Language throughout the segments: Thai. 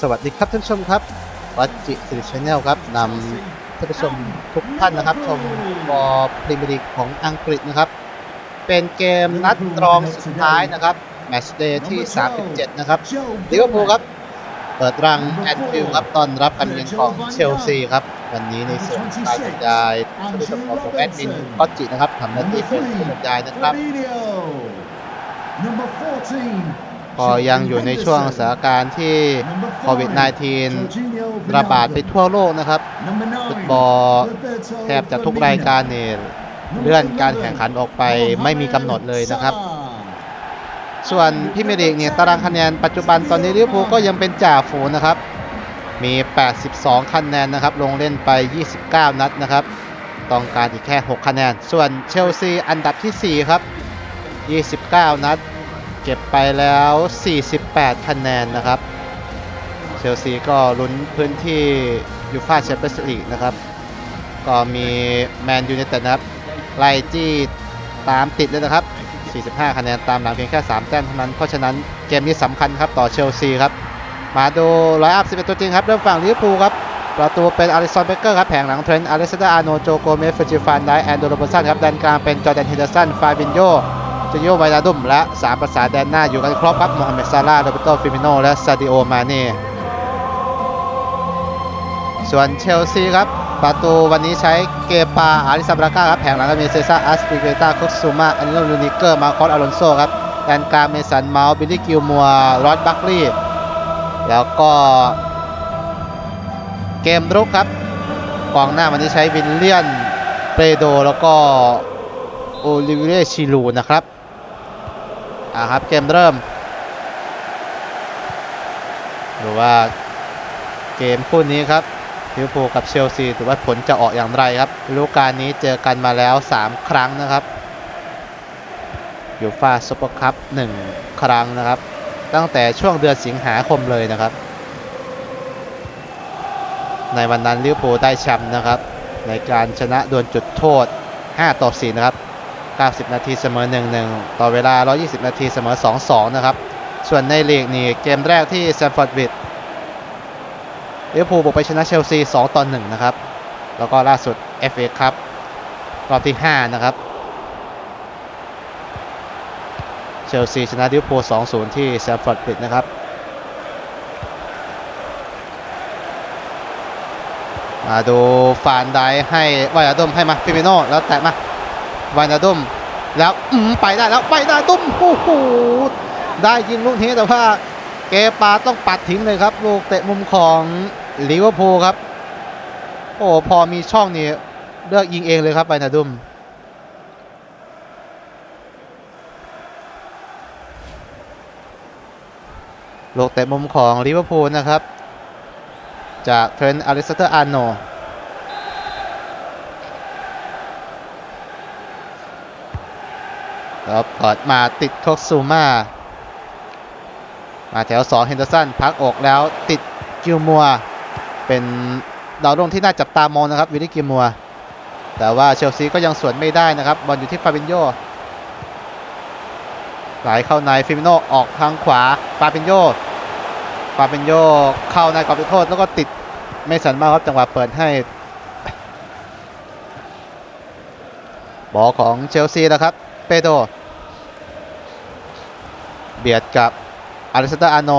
สวัสดีครับท่านผู้ชมครับวัดจิสิริชแนลครับนำท่านผู้ชมทุกท่านนะครับ ชมบอลพรีเมียร์ลีกของอังกฤษนะครับ เป็นเกมนัดรองสุดท้ายนะครับแมตช์เดย์ที่ 37 นะครับลิเวอร์พูลครับ เปิดรังแอนฟิลด์ครับต้อนรับการเยือนของเชลซีครับ วันนี้ในส่วนของการบรรยายท่านผู้ชมของผมแอดมินก็จินะครับทำหน้าที่เป็นผู้บรรยายนะครับ ก็ยังอยู่ในช่วงสถานการณ์ที่โควิด -19 ระบาดไปทั่วโลกนะครับ ฟุตบอลแทบจะทุกรายการเนี่ยเลื่อนการแข่งขันออกไปไม่มีกำหนดเลยนะครับ ส่วนพิเมยร์ลีกเนี่ยตารางคะแนนปัจจุบันตอนนี้ลิเวอร์พูลก็ยังเป็นจ่าฝูงนะครับ มี 82 คะแนนนะครับ ลงเล่นไป 29 นัดนะครับ ต้องการอีกแค่ 6 คะแนน ส่วนเชลซีอันดับทีสี่4 ครับ 29 นัด เก็บไปแล้ว 48 คะแนนนะครับ เชลซีก็ลุ้นพื้นที่ยูฟ่าแชมเปี้ยนส์ลีกนะครับ ก็มีแมนยู i นเต็ดนะครับ ไล่จี้ตามติดเลยนะครับ 45 คะแนนตามหลังเพียงแค่ 3 แต้มเท่านั้น เพราะฉะนั้นเกมนี้สำคัญครับต่อเชลซีครับ มาดูไลน์อัพ11 ตัวจริงครับ เริ่มฝั่งลิเวอร์พูลครับ ประตูเป็นอาริสันเบเกอร์ครับ แผงหลังเทรนต์อเลสดาอาโนโจโกเมสเฟจิฟานไดแอนโดโรบสันครับแดนกลางเป็นจอร์แดนเฮเดอร์สัน ฟาบินโย จูโยไวนาดุมและ3ประสาแดนหน้าอยู่กันครบครับโมฮัมเหม็ดซาร่าโรเบโตฟิมิโนและซาดิโอมาเน่ส่วนเชลซีครับประตูวันนี้ใช้เกปาอาริซาบราก้าครับแผงหลังก็มีเซซ่าอัสปิเกตาคุกซูมาอันโนลูนิเกอร์มาคอสอลอนโซครับแดนกลางเมสันเมาส์บิลลี่กิลมัวรอดบัคลีย์แล้วก็เกมรุกครับกองหน้าวันนี้ใช้วินเลียนเปโดแล้วก็โอลิเวียชิลูนะครับ อ่าครับเกมเริ่มหรือว่าเกมคู่นี้ครับลิเวอร์พูลกับเชลซีถือว่าผลจะออกอย่างไรครับฤดูกาลนี้เจอกันมาแล้ว 3 ครั้งนะครับยูฟาซุปเปอร์คัพ1ครั้งนะครับ ตั้งแต่ช่วงเดือนสิงหาคมเลยนะครับ ในวันนั้นลิเวอร์พูลได้แชมป์นะครับ ในการชนะดวลจุดโทษ 5 ต่อ 4 นะครับ 90 นาทีเสมอ 1-1 ต่อเวลา 120 นาทีเสมอ 2-2 นะครับ ส่วนในลีกนี่เกมแรกที่แซมฟอร์ดบิดลิเวอร์พูลบุกไปชนะเชลซี 2 ต่อ 1 นะครับ แล้วก็ล่าสุด FA ครับรอบที่ 5 นะครับ เชลซีชนะลิเวอร์พูล 2-0 ที่แซมฟอร์ดบิดนะครับมาดูฟานไดให้วายาดมให้มาฟิมิโนแล้วแตะมา วายาดุมแล้วอืไปได้แล้ววายาดมโอ้โหได้ยิงลูกนี้แต่ว่าเกปาต้องปัดทิ้งเลยครับ ลูกเตะมุมของลิเวอร์พูลครับ โอ้พอมีช่องนี่เลือกยิงเองเลยครับวายาดุมลูกเตะมุมของลิเวอร์พูลนะครับ จากเทรนต์อลิสเตอร์อาร์โน แล้วเปิดมาติดโคกซูมามาแถว2เฮนเดอร์สันพักอกแล้วติดกิลมัว เป็นดาวรุ่งที่น่าจับตามองนะครับวิลลี่กิลมัว แต่ว่าเชลซีก็ยังสวนไม่ได้นะครับบอลอยู่ที่ฟาบินโยไหลเข้าในฟิมิโนออกทางขวาฟาบินโยฟาเบนโยเข้าในกรอบโทษ แล้วก็ติดไม่สันมากครับจังหวะเปิดให้ บอลของเชลซีนะครับเปโดร เบียดกับอาริสตาอาโน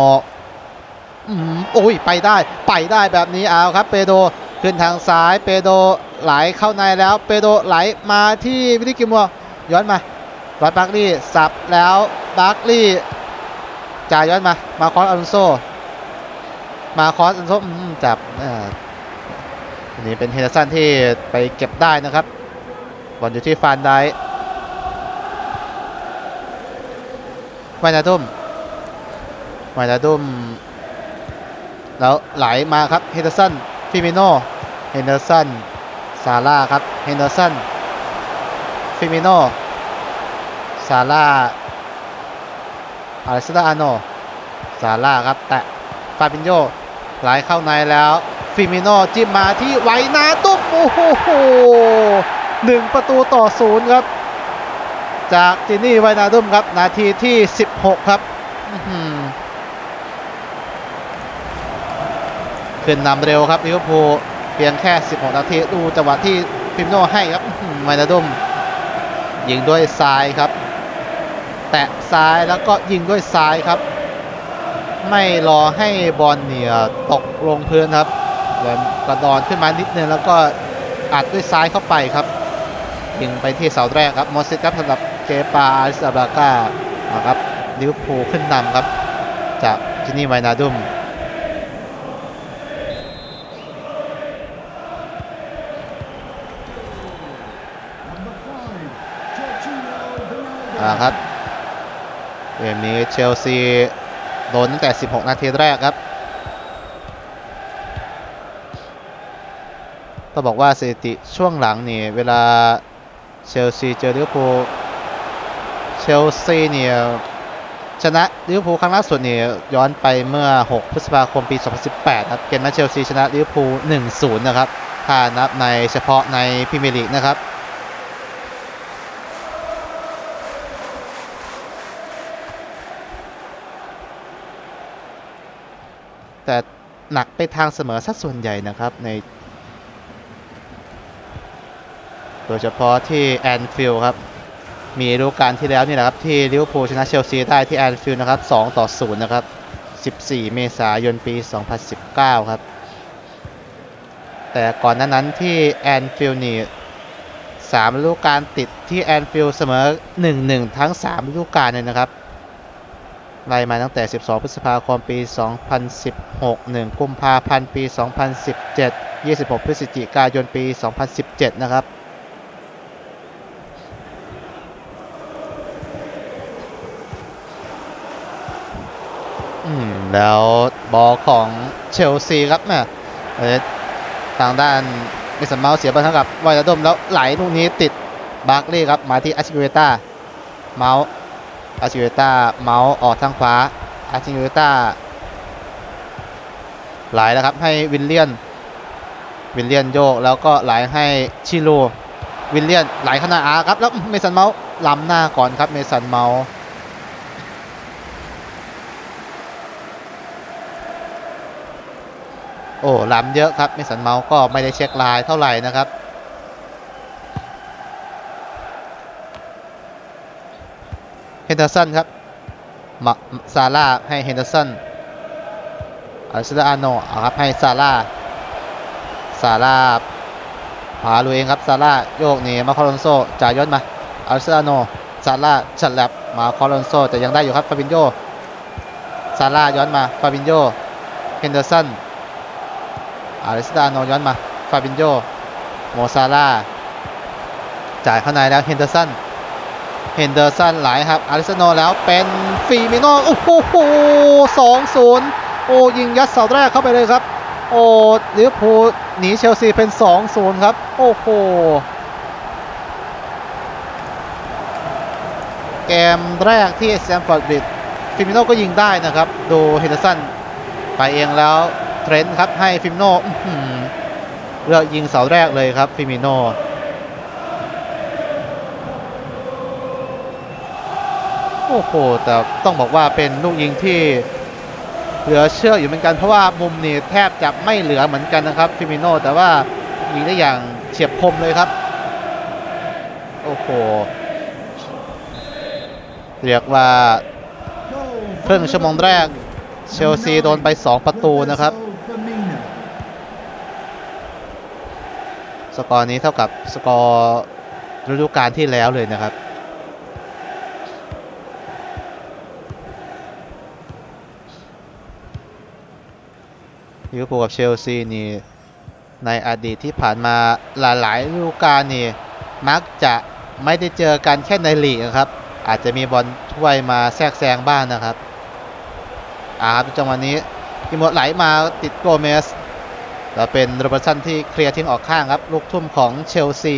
อืมโอ้ยไปได้ไปได้แบบนี้เอาครับเปโดขึ้นทางซ้ายเปโดไหลเข้าในแล้วเปโดไหลมาที่วิลลิกิมัวย้อนมารอดบัคลี่สับแล้วบัคลี่จ่ายย้อนมามาคอสอลอนโซ มาคอสอันโซจับอ่านนี้เป็นเฮนเดอร์สันที่ไปเก็บได้นะครับบอลอยู่ที่ฟานได วายนาดุมวายนาดุมแล้วไหลมาครับเฮนเดอร์สันฟิมิโนเฮนเดอร์สันซาร่าครับเฮนเดอร์สันฟิมิโนซาร่าอาริสตาอาโนซาร่าครับ แตะฟาบินโยไหลเข้าในแล้วฟิมิโนจิ้มมาที่ไวนาตุ้มโอ้โหหนึ่งประตูต่อศูนย์ครับ จากจินี่ไวนาดุมครับ นาทีที่ 16 ครับขึ้นนำเร็วครับลิเวอร์พูลเพียงแค่ 16 นาที ดูจังหวะที่ฟิมโนให้ครับไมนาดุมยิงด้วยซ้ายครับ แตะซ้ายแล้วก็ยิงด้วยซ้ายครับ ไม่รอให้บอลเนี่ยตกลงพื้นครับเลยกระดอนขึ้นมานิดนึงแล้วก็อัดด้วยซ้ายเข้าไปครับยิงไปที่เสาแรกครับมอสซิสครับสำหรับ เกปาอาริสอาบาก้านะครับลิเวอร์พูลขึ้นนำครับ จากจินี่ไวนาดุมอ่าครับเกมนี้เชลซีโดนตั้งแต่ 16 นาทีแรกครับต้องบอกว่าสถิติช่วงหลังนี่ เวลาเชลซีเจอลิเวอร์พูล เชลซีเนี่ยชนะลิเวอร์พูลครั้งล่าสุดเนี่ยย้อนไปเมื่อ 6 พฤษภาคมปี 2018 ครับ เกมนั้นเชลซีชนะลิเวอร์พูล 1-0 นะครับ ถ้านับในเฉพาะในพรีเมียร์ลีกนะครับ แต่หนักไปทางเสมอสักส่วนใหญ่นะครับใน โดยเฉพาะที่แอนฟิลด์ครับ มีฤดูกาลที่แล้วนี่แหละครับ ที่ลิเวอร์พูลชนะเชลซีได้ที่แอนฟิลด์นะครับ2ต่อ0นะครับ 14 เมษายนปี 2019 ครับ แต่ก่อนหน้านั้นที่แอนฟิลด์นี่3ฤดูกาลติดที่แอนฟิลด์เสมอ 1-1 ทั้ง 3 ฤดูกาลเลยนะครับไล่มาตั้งแต่ 12 พฤษภาคม ปี 2016 1 กุมภาพันธ์ ปี 2017 26 พฤศจิกายน ปี 2017 นะครับ แล้วบอลของเชลซีครับเนี่ยทางด้านมิสันเมาส์เสียบอลเท่ากับไวาดมแล้วไหลลูกนี้ติดบาร์กลีย์ครับมาที่อาชิเวต้าเมาส์อาชิเวต้าเมาส์ออกทางขวาอาชิเวต้าไหลแล้วครับให้วิลเลียนวิลเลียนโยกแล้วก็ไหลให้ชิโร่วิลเลียนไหลข้าหน้าอาครับแล้วเมสันเมาส์ล้ำหน้าก่อนครับเมสันเมาส์ โอ้ล้ำเยอะครับเมสันเมาส์ก็ไม่ได้เช็คลายเท่าไหร่นะครับ เฮนเดอร์สันครับมาซาร่าให้เฮนเดอร์สันอาร์เซนอาโนครับให้ซาร่าซาร่าหาลุยเองครับซาร่าโยกหนี่มาคอลอนโซจ่ายย้อนมาอาร์เซนอาโนซาร่าฉลับมาคอลอนโซแต่ยังได้อยู่ครับฟาบินโยซาร่าย้อนมาฟาบินโยเฮนเดอร์สัน อาร์เซนอาโนย้อนมา ฟาบินโยโมซาร่าจ่ายเข้าในแล้วเฮนเดอร์สัน เฮนเดอร์สันไหลครับ อาริสโนแล้วเป็นฟีมิโนโอ้โหสองศูนย์โอ้ยิงยัดเสาแรกเข้าไปเลยครับ โอ้ลิเวอร์พูลหนีเชลซีเป็น2-0ครับ โอ้โห เกมแรกที่แซมฟอร์ดบิดฟิมิโนก็ยิงได้นะครับ ดูเฮนเดอร์สันไปเองแล้ว เทรนต์ครับให้ฟิมิโนเลือกยิงเสาแรกเลยครับฟิมิโนโอ้โห แต่ต้องบอกว่าเป็นลูกยิงที่เหลือเชื่ออยู่เหมือนกันเพราะว่ามุมนี่แทบจะไม่เหลือเหมือนกันนะครับฟิมิโนแต่ว่ายิงได้อย่างเฉียบคมเลยครับ โอ้โห เรียกว่าครึ่งชั่วโมงแรกเชลซีโดนไป 2 ประตูนะครับ สกอร์นี้เท่ากับสกอร์ฤดูกาลที่แล้วเลยนะครับ ลิเวอร์พูลกับเชลซีนี่ในอดีตที่ผ่านมาหลายๆฤดูกาลนี่มักจะไม่ได้เจอกันแค่ในลีกนะครับ อาจจะมีบอลถ้วยมาแทรกแซงบ้างนะครับอาครับจังหวะนี้อิโมดไหลมาติดโกเมส แล้วเป็นโรเบร์สันที่เคลียร์ทิ้งออกข้างครับ ลูกทุ่มของเชลซี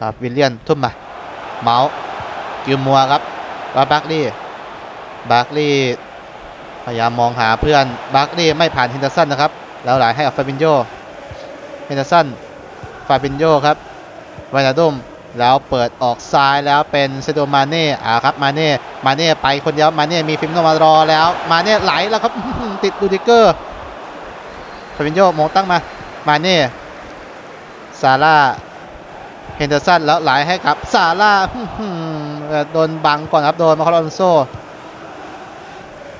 ครับวิลเลียนทุ่มมา เมาส์กิลมัวครับแล้วบักลี่บาร์กลีย์พยายามมองหาเพื่อนบาร์กลีย์ไม่ผ่านฮินเดอร์สันนะครับ แล้วหลายให้กับฟาบินโยฮินเดอร์สันฟาบินโยครับไวนาดุม แล้วเปิดออกซ้ายแล้วเป็นเซโดมาเน่อ่าครับมาเน่มาเน่ไปคนเดียวมาเน่มีฟิมโนมารอแล้วมาเน่ไหลแล้วครับติดดูดิเกอร์ฟาบินโยโมงตั้งมามาเน่ซาร่าเฮนเดอร์สันแล้วไหลให้กับซาร่าโดนบังก่อนครับโดนมาคาร์ลอนโซ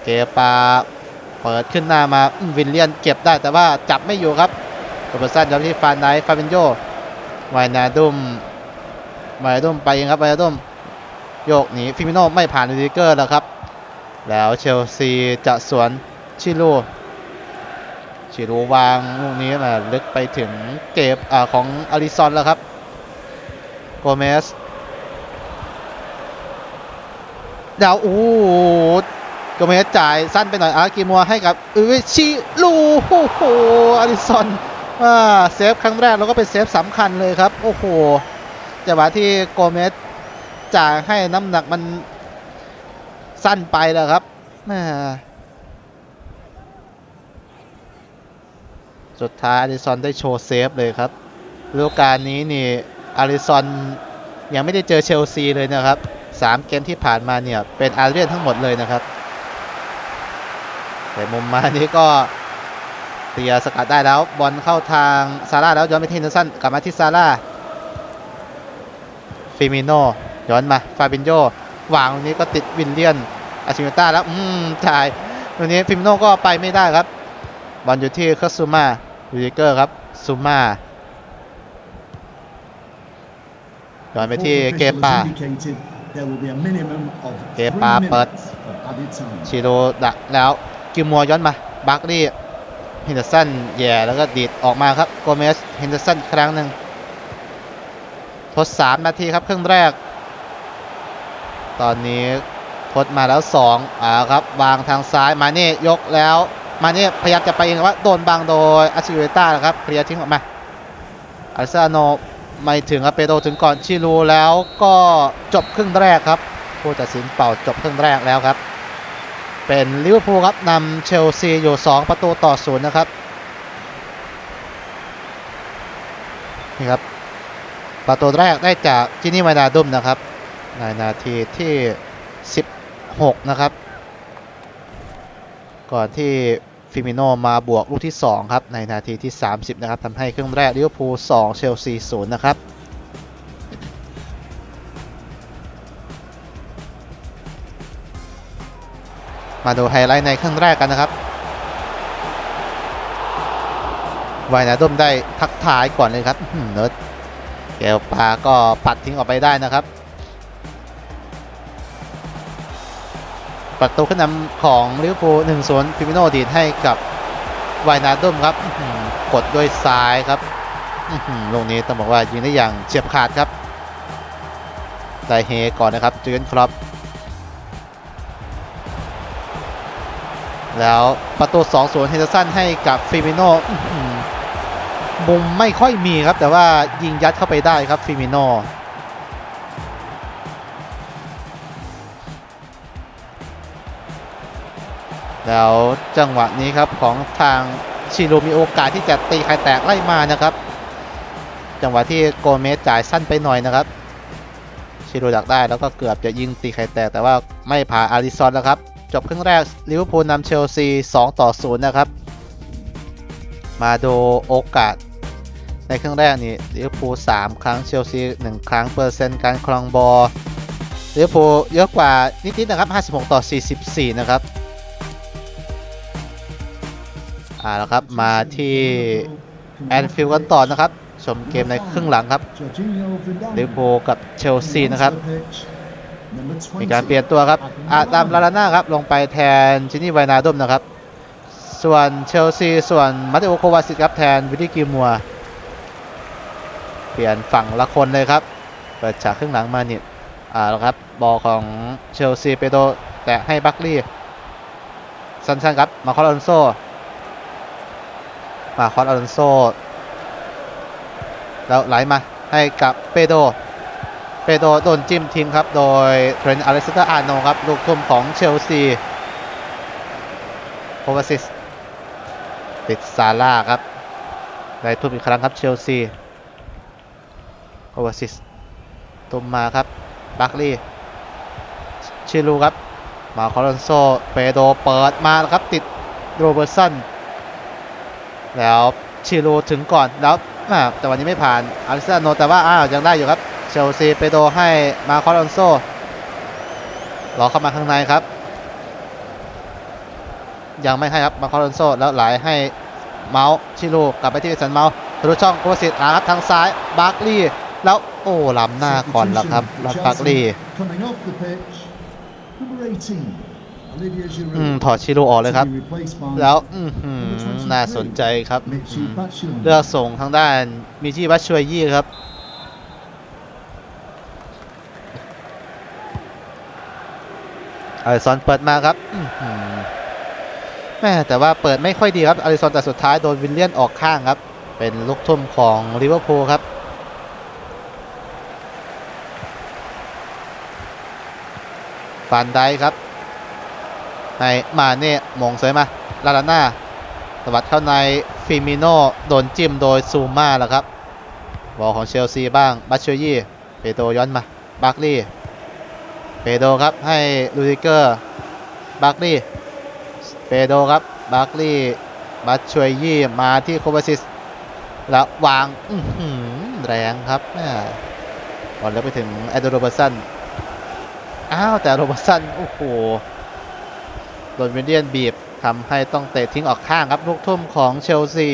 เกปาเปิดขึ้นหน้ามาวินเลียนเก็บได้แต่ว่าจับไม่อยู่ครับโรเบอร์สันย้อนที่ฟานไนฟาบินโยไวนาดุม ไวนาดุมไปเองครับไวนาดุมโยกหนีฟิมิโนไม่ผ่านลูดิเกอร์แล้วครับ แล้วเชลซีจะสวนชิลูชิลูวางลูกนี้มาลึกไปถึงเก็บอ่าของอาริซอนแล้วครับโกเมสดาวโอ้โกเมสจ่ายสั้นไปหน่อยอากิมัวให้กับอุวิชิลูโอ้โหอาริซอนอ่าเซฟครั้งแรกแล้วก็เป็นเซฟสำคัญเลยครับ โอ้โห จังหวะที่โกเมสจ่ายให้น้ำหนักมันสั้นไปแล้วครับแม่สุดท้ายอาริซอนได้โชว์เซฟเลยครับฤดูกาลนี้นี่อาริซอนยังไม่ได้เจอเชลซีเลยนะครับสามเกมที่ผ่านมาเนี่ยเป็นอาเรียนทั้งหมดเลยนะครับ แต่มุมมานี้ก็เตียสกัดได้แล้วบอลเข้าทางซาร่าแล้วย้อนไปที่นลสันกลับมาที่ซาร่า ฟิมิโนย้อนมาฟาบินโยวางตรงนี้ก็ติดวินเลียนอาชิมิต้าแล้ว อืมจ่ายตรงนี้ฟิมิโนก็ไปไม่ได้ครับบอลอยู่ที่คัสซูมายูริเกอร์ครับซูมาย้อนไปที่เกปาเกปาเปิดชิโรดักแล้วกิมัวย้อนมาบักลี่เฮนเดอร์สันแย่แล้วก็ดีดออกมาครับโกเมสเฮนเดอร์สันครั้งหนึ่ง ทด 3 นาทีครับครึ่งแรก ตอนนี้ทดมาแล้ว2อ่าครับวางทางซ้ายมาเน่ยกแล้ว มาเน่พยายามจะไปเองแต่ว่าโดนบังโดยอาชิเวต้านะครับเคลียร์ทิ้งออกมาอาร์เซโนไม่ถึงครับเปโดถึงก่อนชิลูแล้วก็จบครึ่งแรกครับ ผู้ตัดสินเป่าจบครึ่งแรกแล้วครับ เป็นลิเวอร์พูลครับนำเชลซีอยู่ 2 ประตูต่อศูนย์นะครับนี่ครับ ประตูแรกได้จากจินี่มานาดุมนะครับ ในนาทีที่ 16 นะครับ ก่อนที่ฟิมิโนมาบวกลูกที่ 2 ครับ ในนาทีที่ 30 นะครับทำให้ครึ่งแรกลิเวอร์พูล2เชลซี0นะครับมาดูไฮไลท์ในครึ่งแรกกันนะครับไวนาดุมได้ทักทายก่อนเลยครับเนิร์ด เกลปาก็ปัดทิ้งออกไปได้นะครับ ประตูขึ้นนำของลิเวอร์พูล1 0ฟิมิโนดีดให้กับไวนาดุมครับกดด้วยซ้ายครับลูกนี้ต้องบอกว่ายิงได้อย่างเฉียบขาดครับได้เฮก่อนนะครับจูเกนครอปแล้วประตู2 0เฮนเดอร์สันให้กับฟิมิโน มุมไม่ค่อยมีครับ แต่ว่ายิงยัดเข้าไปได้ครับฟิมิโนแล้วจังหวะนี้ครับของทางชิโรมีโอกาสที่จะตีไข่แตกไล่มานะครับ จังหวะที่โกเมสจ่ายสั้นไปหน่อยนะครับ ชิโรดักได้แล้วก็เกือบจะยิงตีไข่แตกแต่ว่าไม่ผ่านอาริซอนแล้วครับ จบครึ่งแรกลิเวอร์พูลนำเชลซี 2 ต่อ 0 นะครับ มาดูโอกาส ในครึ่งแรกนี่ลิเวอร์พูล3ครั้งเชลซี1ครั้งเปอร์เซ็นต์การครองบอลลิเวอร์พูลเยอะกว่านิดๆนะครับ 56 ต่อ 44 นะครับอ่าแล้วครับมาที่แอนฟิลด์กันต่อนะครับ ชมเกมในครึ่งหลังครับลิเวอร์พูลกับเชลซีนะครับ มีการเปลี่ยนตัวครับอาดามลาลาน่าครับ ลงไปแทนชินี่ไวนาดุมนะครับ ส่วนเชลซีส่วนมาเตโอโควาซิกครับแทนวิลลี่กิมัว เปลี่ยนฝั่งละคนเลยครับ เปิดฉากครึ่งหลังมาเนี่ยอ่าแล้วครับ บอลของเชลซีเปโดแตะให้บัคลี่สั้นๆครับ มาคอลอนโซ มาคอลอลอนโซ แล้วไหลมาให้กับเปโดเปโดโดนจิ้มทิ้งครับ โดยเทรนต์อเล็กซานเดอร์อาร์โนครับ ลูกทุ่มของเชลซีโควาซิส ติดซาร่าครับ ได้ทุ่มอีกครั้งครับเชลซีโควาซิสตุมมาครับบัคลีชิลูครับ มาคอลอนโซเปโดเปิดมาครับติดโรเบอร์สันแล้วชิลูถึงก่อนแล้วแต่วันนี้ไม่ผ่านอาริซาโนแต่ว่าอ้าวยังได้อยู่ครับเชลซีเปโดให้มาคอลอนโซรอเข้ามาข้างในครับ ยังไม่ให้ครับมาคอลอนโซแล้วไหลให้เมาส์ชิลูกลับไปที่สันเมาส์ทะลุช่องโคสิตอาครับทางซ้ายบาร์กลีย์แล้วโอ้ล้ำหน้าก่อนแล้วครับแล้วบาร์กลีย์ Coming off the pitch, number 18, Olivier อืม Giroud. ถอดชิลูออกเลยครับ To be replaced by แล้วอื้อหือน่าสนใจครับอื้อ Michy หือ Batshuayi. เลือกส่งทางด้านมิจิบัชชวยยี่ครับอาริซอนเปิดมาครับอื้อหือ แม่แต่ว่าเปิดไม่ค่อยดีครับอาริซอนแต่สุดท้ายโดนวิลเลียนออกข้างครับ เป็นลูกทุ่มของลิเวอร์พูลครับฟานไดค์ครับในมาเน่มงเสยมาลาลาน่าสวัสดเข้าในฟิมิโนโดนจิ้มโดยซูมาแล้วครับบอลของเชลซีบ้างบัชเชยี่เปโตรย้อนมาบาร์กลีย์เปโดครับให้ลูดิเกอร์บาร์กลีย์ เปโดครับบาร์คลีย์บัชวยยี่มาที่โควาซิสแล้ววางแรงครับแม่บอลแล้วไปถึงแอดโรเบอร์สันอ้าว แต่โรเบอร์สันโอ้โหโดนวินเดียนบีบทำให้ต้องเตะทิ้งออกข้างครับลูกทุ่มของเชลซี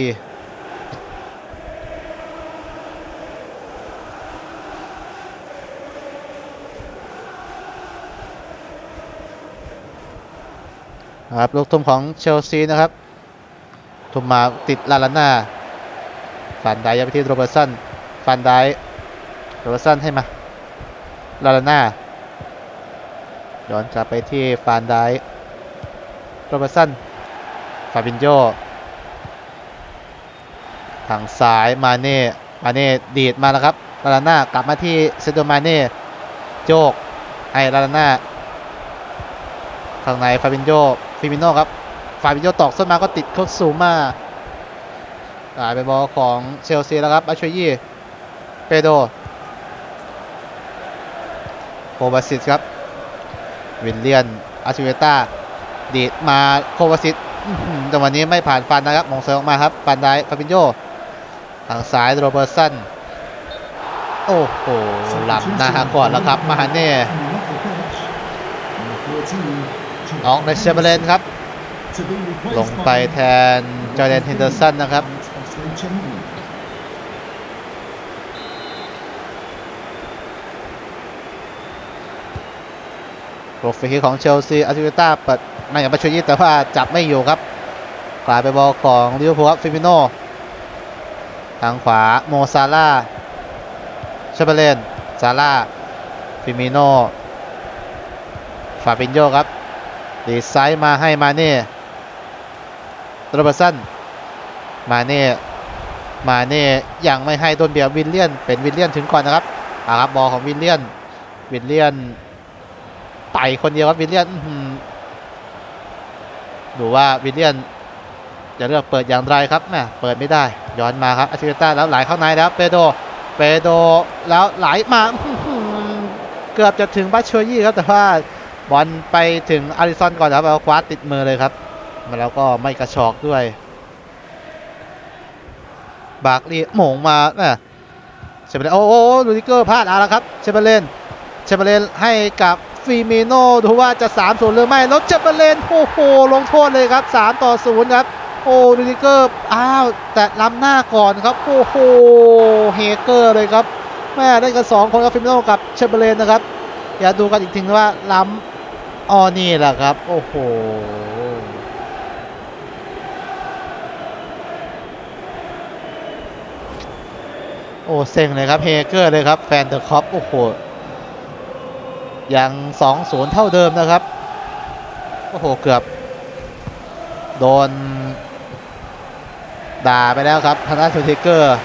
ครับลูกทุ่มของเชลซีนะครับทุ่มมาติดลาลาน่าฟันไดยังไปที่โรเบอร์สันฟันไดโรเบอร์สันให้มาลาลาน่าย้อนกลับไปที่ฟานไดโรเบอร์สันฟาบินโยทางซ้ายมาเน่มาเน่ดีดมาแล้วครับลาลาน่ากลับมาที่เซโดมาเน่โจกให้ลาลาน่าข้างในฟาบินโย ฟิมิโนครับฟาบิโยตอกส้นมาก็ติดโคสูมากลายเป็นบอลของเชลซีแล้วครับอาชวยยี่เปโดโควาซิตครับวินเลียนอาชิเวต้าดีดมาโควาซิตอื้อหือแต่วันนี้ไม่ผ่านฟันนะครับมองเซอร์ออกมาครับฟันได้ฟาบินโยทางซ้ายโรเบอร์สันโอ้โหหลับหน้าก่อนแล้วครับมาฮาเน่ น้องในเชเบเลนครับ ลงไปแทนจอร์แดนเฮนเดอร์สันนะครับโปรฟรีของเชลซีอาร์ติเวต้าเปิดไม่อย่างประชยี่แต่ว่าจับไม่อยู่ครับ กลายไปบอลของลิเวอร์พูลครับฟิมิโนทางขวาโมซาร่าเชเบเลนซาร่าฟิมิโนฟาบินโยครับ ดีไซน์มาให้มาเน่โรเบอร์สันมาเน่มาเน่ยังไม่ให้โดนเบียร์วิลเลียน เป็นวิลเลียนถึงก่อนนะครับอาครับบอลของวิลเลียน วิลเลียนไต่คนเดียวครับวิลเลียนดูว่าวิลเลียนจะเลือกเปิดอย่างไรครับแม่เปิดไม่ได้ ย้อนมาครับอาชิเวต้าแล้วไหลเข้าในแล้วเปโดเปโดแล้วไหลมาเกือบจะถึงบัชโชยี่ครับแต่ว่า บอลไปถึงอาริซอนก่อนครับเอาคว้าติดมือเลยครับมาแล้วก็ไม่กระชอกด้วย บากลียหมงมาแม่เชเบเลนโอ้โหลูดิเกอร์พลาดเอาละครับเชเบเลนเชเบเลนให้กับฟีมิโนดูว่าจะ3 0หรือไม่แล้วเชเบเลนโอ้โหลงโทษเลยครับ 3 ต่อ0ครับโอ้ดูดิเกอร์อ้าวแต่ล้ำหน้าก่อนครับโอ้โหเฮเกอร์เลยครับแม่ได้กัน2คนครับฟิมิโนกับเชเบเลนนะครับอย่าดูกันอีกทีว่าล้ำ อ๋อนี่แหละครับ โอ้โหโอ้เซ็งเลยครับเฮเกอร์เลยครับ แฟนเดอะคอปโอ้โหยัง2-0เท่าเดิมนะครับ โอ้โห เกือบ โดน ด่าไปแล้วครับทางด้านทูเทเกอร์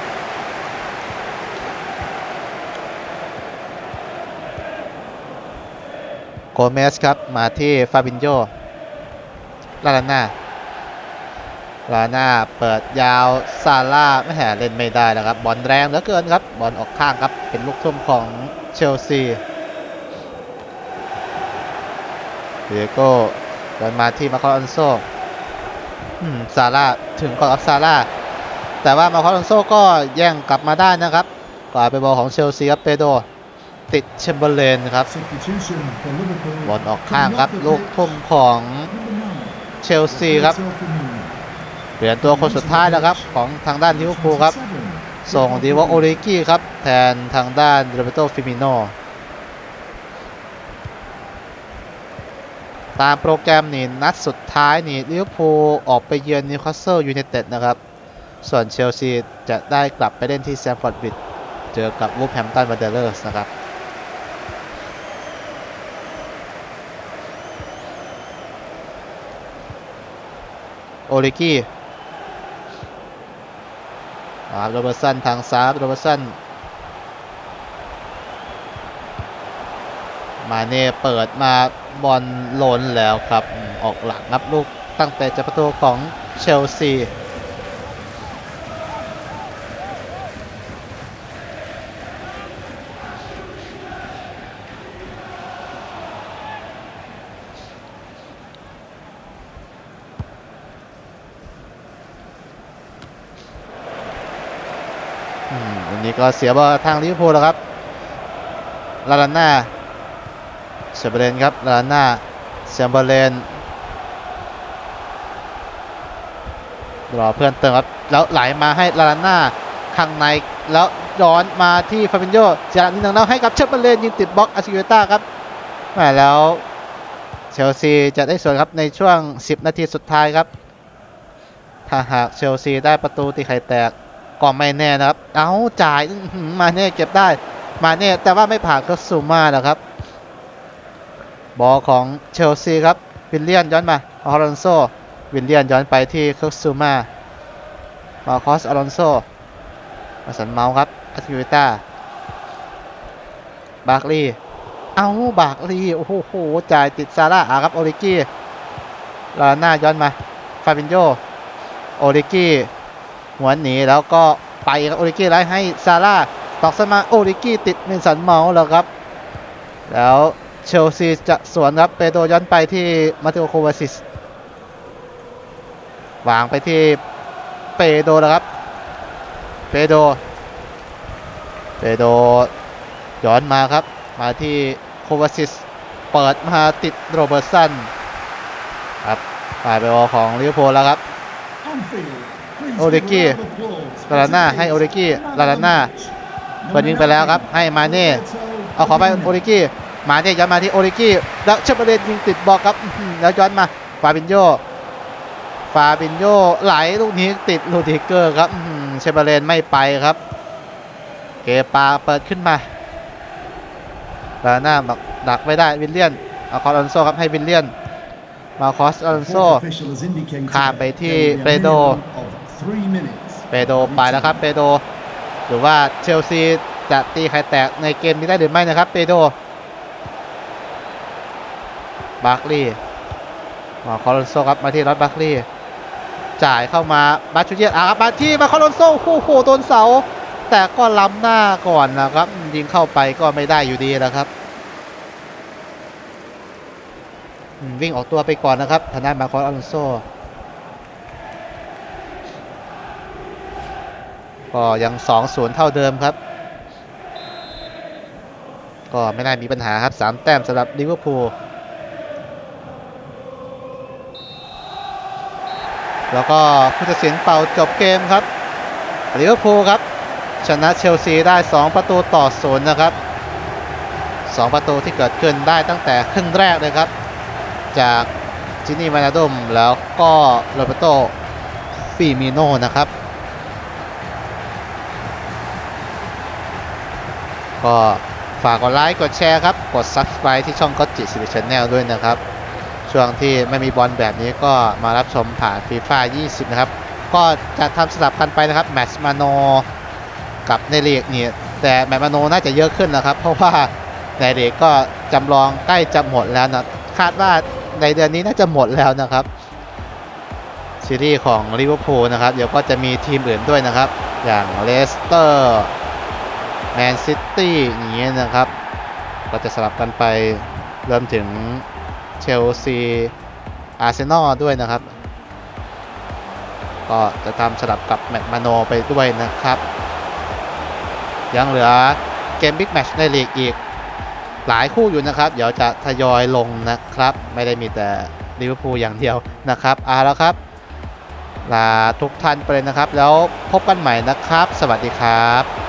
โกเมสครับ มาที่ฟาบินโยลาลาน่าลาน่าเปิดยาวซาร่าไม่แห่เล่นไม่ได้แล้วครับ บอลแรงเหลือเกินครับ บอลออกข้างครับ เป็นลูกทุ่มของเชลซีเดียโก้เดินมาที่มาคอลอนโซอืมซาร่าถึงก่อนกับซาร่าแต่ว่ามาคอลอนโซก็แย่งกลับมาได้นะครับกลายเป็นบอลของเชลซีครับเปโดร ติดเชมเบอร์เลนครับ Substitution for Liverpool. บอลออกข้างครับ Coming off the ลูก pitch, ทุ่มของ number nine, เชลซีครับ Roberto Firmino. เปลี่ยนตัวคนสุดท้ายแล้วครับ ของทางด้านลิเวอร์พูลครับ 27, ส่งดีวอโอริกี้ครับ แทนทางด้านโรเบโตฟิมิโนตามโปรแกรมนี่นัดสุดท้ายนี่ลิเวอร์พูลออกไปเยือนนิวคาสเซิลยูไนเต็ดนะครับ ส่วนเชลซีจะได้กลับไปเล่นที่แซมฟอร์ดบริดจ์เจอกับวูฟแฮมป์ตันวันเดอร์เลอร์สนะครับ โอริกี้รับโรเบอร์สันทางซ้ายโรเบอร์สันมาเน่เปิดมาบอลหล่นแล้วครับออกหลังครับลูกตั้งแต่จะประตูของเชลซี ก็เสียบอลทางลิเวอร์พูลแล้วครับลาลาน่าเชมเบเลนครับลาลาน่าเชมเบเลนรอเพื่อนเติมครับแล้วไหลมาให้ลาลาน่าข้างในแล้วย้อนมาที่ฟาบินโยจากนิดนึงแล้วให้กับเชมเบเลนยิงติดบล็อกอาซิเวต้าครับแหมแล้วเชลซีจะได้ส่วนครับในช่วง 10 นาทีสุดท้ายครับถ้าหากเชลซีได้ประตูตีไข่แตก ก็ไม่แน่นะครับ เอาจ่ายมาเน่เก็บได้ มาเน่แต่ว่าไม่ผ่านก็ซูมาแล้วครับ บอลของเชลซีครับ วิลเลียนย้อนมาออลอนโซ วิลเลียนย้อนไปที่คร์กซูมามาคอสอลอนโซมาสันเมาครับอัติวิต้า บาร์กลีย์เอาบาร์กลีย์โอ้โห จ่ายติดซาร่าอาครับ โอริกี้ลาน้าย้อนมา ฟาบินโยโอริกี้ หัวนหนีแล้วก็ไปครับโอริกี้ไล่ให้ซาร่าตอกสมาโอริกี้ติดเมนสันเมาส์แล้วครับ แล้วเชลซีจะสวนครับเปโดย้อนไปที่มาติโอโควาซิสวางไปที่เปโดแล้วครับเปโดเปโดย้อนมาครับ มาที่โควาซิสเปิดมาติดโรเบิร์ตสันครับฝ่ายไปบอของลิเวอร์พูลแล้วครับ Anfield. Please Origi. give a round of applause. ลาลาน่าให้โอริกี้ลาลาน่าเปิดยิงไปแล้วครับ ให้มาเน่เอาขอไปโอริกี้มาเนี่ยย้อนมาที่โอริกี้แล้วเชมเบอร์เลนยิงติดบล็อกครับอื้อหือแล้วย้อนมาฟาบินโยฟาบินโยไหลลูกนี้ติดลูดิเกอร์ครับอื้อหือเชมเบอร์เลนไม่ไปครับ เกปาเปิดขึ้นมาลาหน้าบักดักไม่ได้วิลเลียนเอาคอร์ออนโซครับให้วิลเลียนมาคอสออนโซ Fourth official has indicated ข้ามไปที่ there will be a เปโด เปโดไปแล้วครับเปโดหรือว่าเชลซีจะตีใครแตกในเกมนี้ได้หรือไม่นะครับเปโดบาร์คลีย์มาคอลอนโซครับมาที่รอดบาร์คลีย์จ่ายเข้ามาบาชูเยตอาครับมาที่มาคอลอนโซโอ้โหโดนเสา แต่ก็ล้ำหน้าก่อนนะครับ ยิงเข้าไปก็ไม่ได้อยู่ดีนะครับวิ่งออกตัวไปก่อนนะครับทางด้านมาคอลอนโซ ก็ยัง2-0เท่าเดิมครับ ก็ไม่น่ามีปัญหาครับ3แต้มสำหรับลิเวอร์พูลแล้วก็ผู้ตัดสินเป่าจบเกมครับลิเวอร์พูลครับ ชนะเชลซีได้ 2 ประตูต่อศูนย์นะครับ 2 ประตูที่เกิดขึ้นได้ตั้งแต่ครึ่งแรกเลยครับ จากจินี่มานาดมแล้วก็โรเบโตฟิมิโนนะครับ ก็ฝากกดไลค์กดแชร์ครับ กด Subscribe ที่ช่องก็จิสิริชแนลด้วยนะครับ ช่วงที่ไม่มีบอลแบบนี้ก็มารับชมผ่านฟีฟ่า20 นะครับ ก็จะทำสลับกันไปนะครับ แมตช์มาโนกับในลีกเนี่ยแต่แมตช์มาโนน่าจะเยอะขึ้นนะครับ เพราะว่าในลีกก็จำลองใกล้จะหมดแล้วนะคาดว่าในเดือนนี้น่าจะหมดแล้วนะครับซีรีส์ของลิเวอร์พูลนะครับ เดี๋ยวก็จะมีทีมอื่นด้วยนะครับ อย่างเลสเตอร์แมนซิ ตี้อย่างเงี้ยนะครับ ก็จะสลับกันไปรวมถึงเชลซีอาร์เซนอลด้วยนะครับ ก็จะทำสลับกับแมตช์มาโนไปด้วยนะครับ ยังเหลือเกมบิ๊กแมตช์ในลีกอีกหลายคู่อยู่นะครับ เดี๋ยวจะทยอยลงนะครับ ไม่ได้มีแต่ลิเวอร์พูลอย่างเดียวนะครับเอาแล้วครับลาทุกท่านไปเลยนะครับ แล้วพบกันใหม่นะครับ สวัสดีครับ